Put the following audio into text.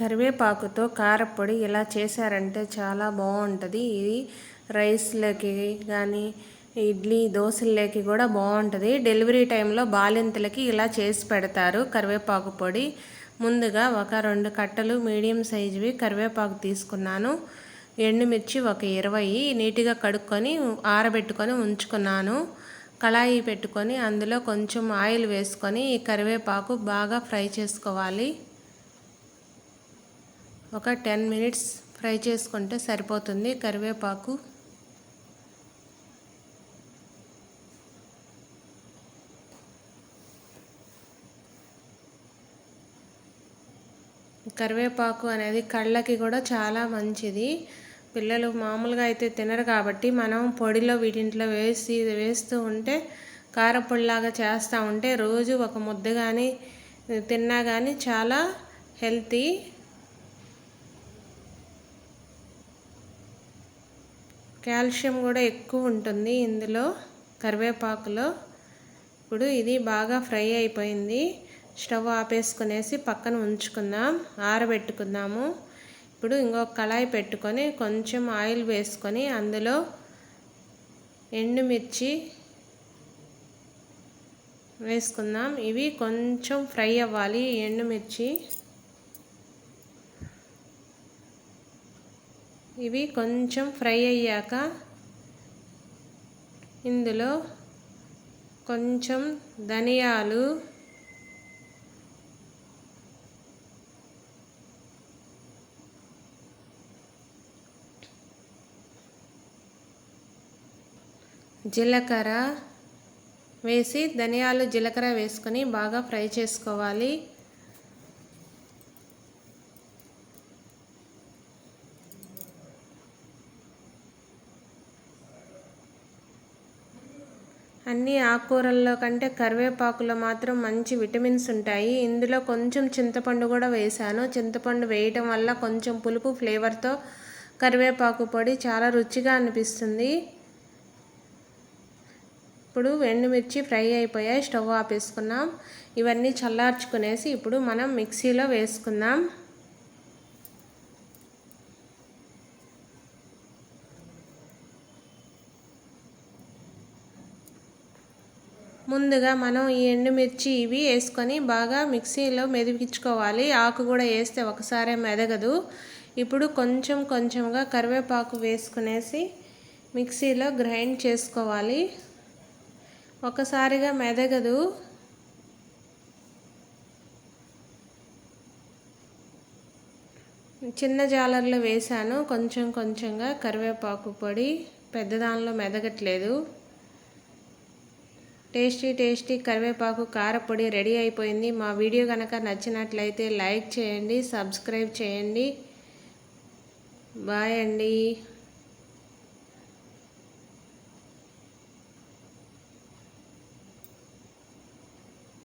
కరివేపాకుతో కారపొడి ఇలా చేశారంటే చాలా బాగుంటుంది. ఇది రైస్లోకి కానీ ఇడ్లీ దోశల్లోకి కూడా బాగుంటుంది. డెలివరీ టైంలో బాలింతలకి ఇలా చేసి పెడతారు కరివేపాకు పొడి. ముందుగా ఒక రెండు కట్టలు మీడియం సైజువి కరివేపాకు తీసుకున్నాను. ఎండుమిర్చి ఒక ఇరవై నీట్గా కడుక్కొని ఆరబెట్టుకొని ఉంచుకున్నాను. కళాయి పెట్టుకొని అందులో కొంచెం ఆయిల్ వేసుకొని ఈ కరివేపాకు బాగా ఫ్రై చేసుకోవాలి. ఒక టెన్ మినిట్స్ ఫ్రై చేసుకుంటే సరిపోతుంది కరివేపాకు. కరివేపాకు అనేది కళ్ళకి కూడా చాలా మంచిది. పిల్లలు మామూలుగా అయితే తినరు కాబట్టి మనం పొడిలో వీటింట్లో వేసి వేస్తూ ఉంటే కారపొడిలాగా చేస్తూ ఉంటే రోజు ఒక ముద్ద కానీ తిన్నా కానీ చాలా హెల్తీ కాల్షియం కూడా ఎక్కువ ఉంటుంది ఇందులో కరివేపాకులో. ఇప్పుడు ఇది బాగా ఫ్రై అయిపోయింది. స్టవ్ ఆపేసుకునేసి పక్కన ఉంచుకుందాం ఆరబెట్టుకుందాము. ఇప్పుడు ఇంకొక కళాయి పెట్టుకొని కొంచెం ఆయిల్ వేసుకొని అందులో ఎండుమిర్చి వేసుకుందాం. ఇవి కొంచెం ఫ్రై అవ్వాలి ఎండుమిర్చి. ఇవి కొంచెం ఫ్రై అయ్యాక ఇందులో కొంచెం ధనియాలు జీలకర్ర వేసి ధనియాలు జీలకర్ర వేసుకొని బాగా ఫ్రై చేసుకోవాలి. అన్ని ఆకుకూరల్లో కంటే కరివేపాకులో మాత్రం మంచి విటమిన్స్ ఉంటాయి. ఇందులో కొంచెం చింతపండు కూడా వేసాను చింతపండు వేయటం వల్ల కొంచెం పులుపు ఫ్లేవర్తో కరివేపాకు పొడి చాలా రుచిగా అనిపిస్తుంది. ఇప్పుడు ఎండుమిర్చి ఫ్రై అయిపోయాయి. స్టవ్ ఆపేసుకున్నాం. ఇవన్నీ చల్లార్చుకునేసి ఇప్పుడు మనం మిక్సీలో వేసుకుందాం. ముందుగా మనం ఈ ఎండుమిర్చి ఇవి వేసుకొని బాగా మిక్సీలో మెదిపించుకోవాలి. ఆకు కూడా వేస్తే ఒకసారే మెదగదు. ఇప్పుడు కొంచెం కొంచెంగా కరివేపాకు వేసుకునేసి మిక్సీలో గ్రైండ్ చేసుకోవాలి. ఒకసారిగా మెదగదు. చిన్న జాలర్లో వేసాను. కొంచెం కొంచెంగా కరివేపాకు పొడి పెద్ద దానిలో మెదగట్లేదు. టేస్టీ టేస్టీ కరివేపాకు కారపొడి రెడీ అయిపోయింది. మా వీడియో కనుక నచ్చినట్లయితే లైక్ చేయండి సబ్స్క్రైబ్ చేయండి. బాయ్ అండి.